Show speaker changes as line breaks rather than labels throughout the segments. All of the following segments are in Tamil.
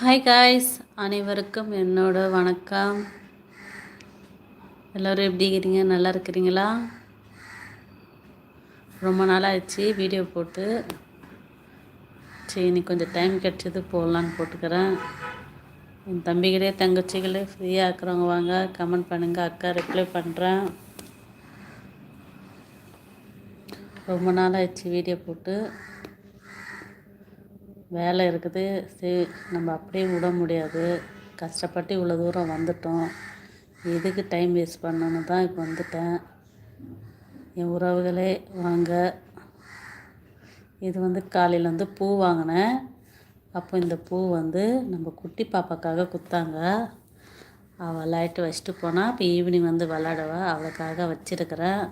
ஹாய் காய்ஸ் அனைவருக்கும் என்னோட வணக்கம். எல்லோரும் எப்படி இருக்கிறீங்க நல்லா இருக்கிறீங்களா? ரொம்ப நாளாகிடுச்சு வீடியோ போட்டு. சரி இன்னைக்கு கொஞ்சம் டைம் கிடச்சது போடலான்னு போட்டுக்கிறேன். என் தம்பிகளே தங்கச்சிகளே ஃப்ரீயாக இருக்கிறவங்க வாங்க கமெண்ட் பண்ணுங்கள் அக்கா ரிப்ளை பண்ணுறேன் ரொம்ப நாளாகிடுச்சு வீடியோ போட்டு. வேலை இருக்குது. சரி நம்ம அப்படியே விட முடியாது. கஷ்டப்பட்டு இவ்வளோ தூரம் வந்துட்டோம். எதுக்கு டைம் வேஸ்ட் பண்ணணுன்னு தான் இப்போ வந்துட்டேன். என் உறவுகளே வாங்க. இது வந்து காலையில் வந்து பூ வாங்கினேன். அப்போ இந்த பூ வந்து நம்ம குட்டி பாப்பாக்காக குத்தாங்க. அவள் விளையாட்டு வச்சுட்டு போனால் இப்போ ஈவினிங் வந்து விளாடுவா அவளுக்காக வச்சுருக்கிறேன்.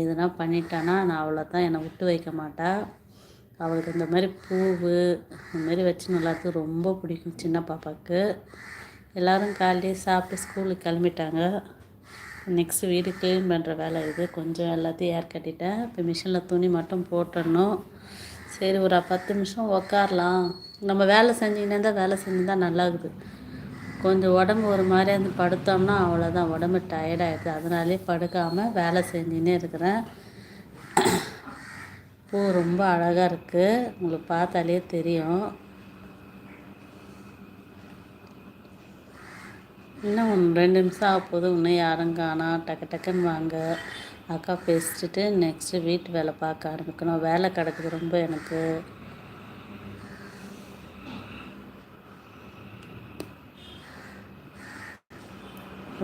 எதுனா பண்ணிட்டானா நான் அவளை தான் என்னை விட்டு வைக்க மாட்டேன் அவளுக்கு இந்த மாதிரி பூவு இந்த மாதிரி வச்சு நல்லாத்துக்கு ரொம்ப பிடிக்கும் சின்ன பாப்பாவுக்கு. எல்லோரும் காலையிலே சாப்பிட்டு ஸ்கூலுக்கு கிளம்பிட்டாங்க. நெக்ஸ்ட்டு வீடு க்ளீன் பண்ணுற வேலை இது. கொஞ்சம் எல்லாத்தையும் ஏர் கட்டிட்டேன். இப்போ மிஷினில் துணி மட்டும் போட்டுடணும். சரி ஒரு பத்து நிமிஷம் உக்காரலாம். நம்ம வேலை செஞ்சுக்கினே தான் வேலை செஞ்சு நல்லா இருக்குது கொஞ்சம் உடம்பு ஒரு மாதிரியா வந்து படுத்தோம்னா அவ்வளோதான் உடம்பு டயர்டாகிடுது அதனாலே படுக்காமல் வேலை செஞ்சுன்னே இருக்கிறேன். பூ ரொம்ப அழகாக இருக்குது உங்களுக்கு பார்த்தாலே தெரியும். இன்னும் ரெண்டு நிமிஷம் ஆக போதும் இன்னும் யாரும் காணா. டக்கு டக்குன்னு வாங்க. அக்கா பேசிட்டு நெக்ஸ்ட்டு வீட்டு வேலை பார்க்க ஆரம்பிக்கணும். வேலை கிடக்குது ரொம்ப எனக்கு.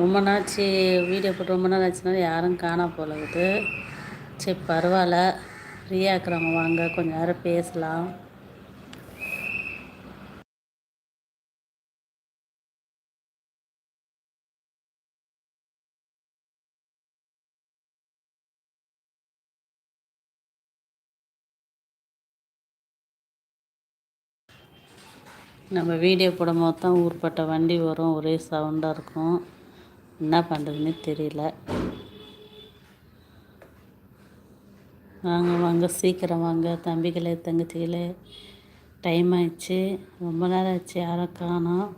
ரொம்ப நாச்சு வீடியோ போட்டு ரொம்ப நாள் ஆச்சுனாலும் யாரும் காணா போலகுது சரி பரவாயில்ல. ஃப்ரீயாக இருக்கிறவங்க வாங்க கொஞ்சம் நேரம் பேசலாம். நம்ம வீடியோ போடும்போது தான் ஊர்பட்ட வண்டி வரும் ஒரே சவுண்டாக இருக்கும். என்ன பண்ணுறதுன்னு தெரியல. வாங்க வாங்க சீக்கிரம் வாங்க. தம்பிகளே தங்கச்சிகளே டைம் ஆயிடுச்சு. ரொம்ப நேரம் ஆச்சு யாரும் காணோம்?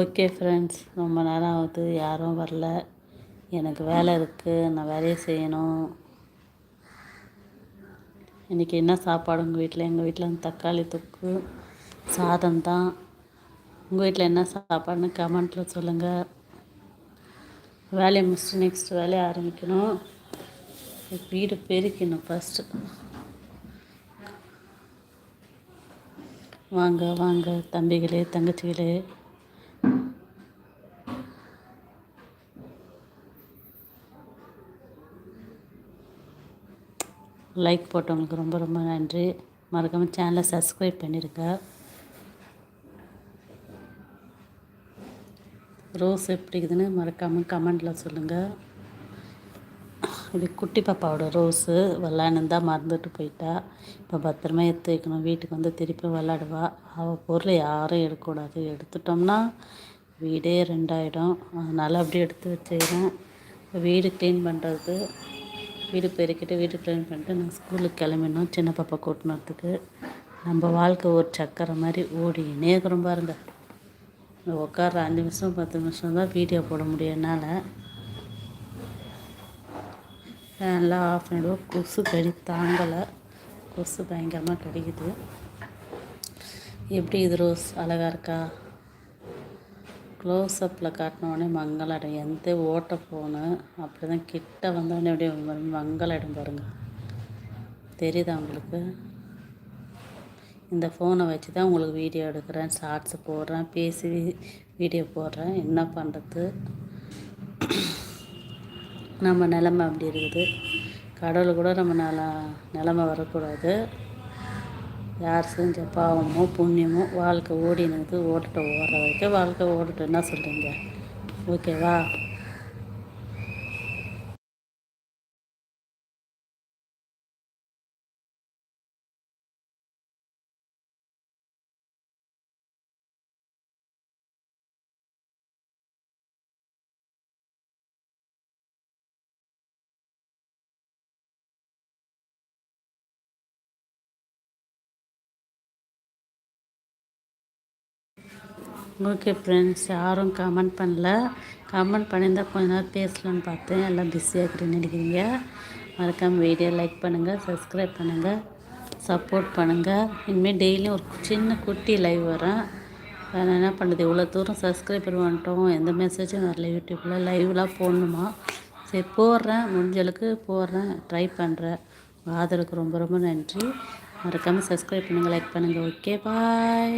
ஓகே ஃப்ரெண்ட்ஸ் ரொம்ப நேரம் ஆகுது யாரும் வரல. எனக்கு வேலை இருக்குது நான் வேலையை செய்யணும். இன்றைக்கி என்ன சாப்பாடு உங்கள் வீட்டில் எங்கள் வீட்டில் தக்காளி தொக்கு சாதம் தான். உங்கள் வீட்டில் என்ன சாப்பாடுன்னு கமெண்ட்டில் சொல்லுங்கள் வேலையை முடிச்சுட்டு நெக்ஸ்ட் வேலையை ஆரம்பிக்கணும். வீடு பெருக்கணும் ஃபஸ்ட்டு வாங்க வாங்க தம்பிகளே தங்கச்சிகளே. லைக் போட்டவங்களுக்கு ரொம்ப ரொம்ப நன்றி. மறக்காமல் சேனலை சப்ஸ்கிரைப் பண்ணியிருக்கேன் ரோஸ் எப்படி இருக்குதுன்னு மறக்காமல் கமெண்டில் சொல்லுங்கள் இது குட்டி பாப்பாவோட ரோஸு விளாட்னு தான் மறந்துட்டு போயிட்டா. இப்போ பத்திரமா எடுத்து வைக்கணும் வீட்டுக்கு வந்து திருப்பி விளாடுவா அவள் பொருளை யாரும் எடுக்கக்கூடாது. எடுத்துட்டோம்னா வீடே ரெண்டாயிடும். அதனால் அப்படியே எடுத்து வச்சுக்கிறேன். வீடு க்ளீன் பண்ணுறது வீடு பெருக்கிட்டு வீடு க்ளீன் பண்ணிட்டு நான் ஸ்கூலுக்கு கிளம்பிடணும். சின்ன பாப்பா கூட்டினத்துக்கு நம்ம வாழ்க்கை ஒரு சக்கரை மாதிரி ஓடினே இருக்கிறோம் பாருங்கள் உட்கார அஞ்சு நிமிஷம் பத்து நிமிஷம் தான் வீடியோ போட முடியும் என்னால். ஃபேன்லாம் ஆஃப் பண்ணிடுவோம் கொசு கடி தாங்கலை. கொசு பயங்கரமாக கடிக்குது. எப்படி இது ரோஸ்? அழகாக இருக்கா? க்ளோஸ்அப்பில் காட்டினோடனே மங்களாடும் எந்த ஓட்ட போகணும் அப்படி தான் கிட்ட வந்தோடனே அப்படியே மங்களாடும் பாருங்கள் தெரியுதா உங்களுக்கு? இந்த ஃபோனை வச்சு தான் உங்களுக்கு வீடியோ எடுக்கிறேன் ஷார்ட்ஸு போடுறேன் பேசி வீடியோ போடுறேன். என்ன பண்ணுறது நம்ம நிலமை அப்படி இருக்குது. கடவுள் கூட நம்ம நில நிலமை வரக்கூடாது. யார் செஞ்ச பாவமோ புண்ணியமோ வாழ்க்கை ஓடினது ஓடட்டும் ஓடுற வரைக்கும் வாழ்க்கை ஓடட்டும். என்ன சொல்கிறீங்க ஓகேவா ஓகே ஃப்ரெண்ட்ஸ் யாரும் கமெண்ட் பண்ணல. கமெண்ட் பண்ணியிருந்தால் கொஞ்ச நேரம் பேசலான்னு பார்த்தேன். எல்லாம் பிஸியாக இருக்கிறேன்னு நினைக்கிறீங்க. மறக்காமல் வீடியோ லைக் பண்ணுங்கள் சப்ஸ்கிரைப் பண்ணுங்கள் சப்போர்ட் பண்ணுங்கள் இனிமேல் டெய்லியும் ஒரு சின்ன குட்டி லைவ் வரேன். வேறு என்ன பண்ணுறது இவ்வளோ தூரம் சப்ஸ்கிரைபர் வந்துட்டோம். எந்த மெசேஜும் வரல. யூடியூப்பில் லைவ்லாம் போடணுமா? சரி போடுறேன். முடிஞ்சளவுக்கு போடுறேன். ட்ரை பண்ணுறேன் ஆதரவுக்கு ரொம்ப ரொம்ப நன்றி. மறக்காமல் சப்ஸ்கிரைப் பண்ணுங்கள் லைக் பண்ணுங்கள் ஓகே பாய்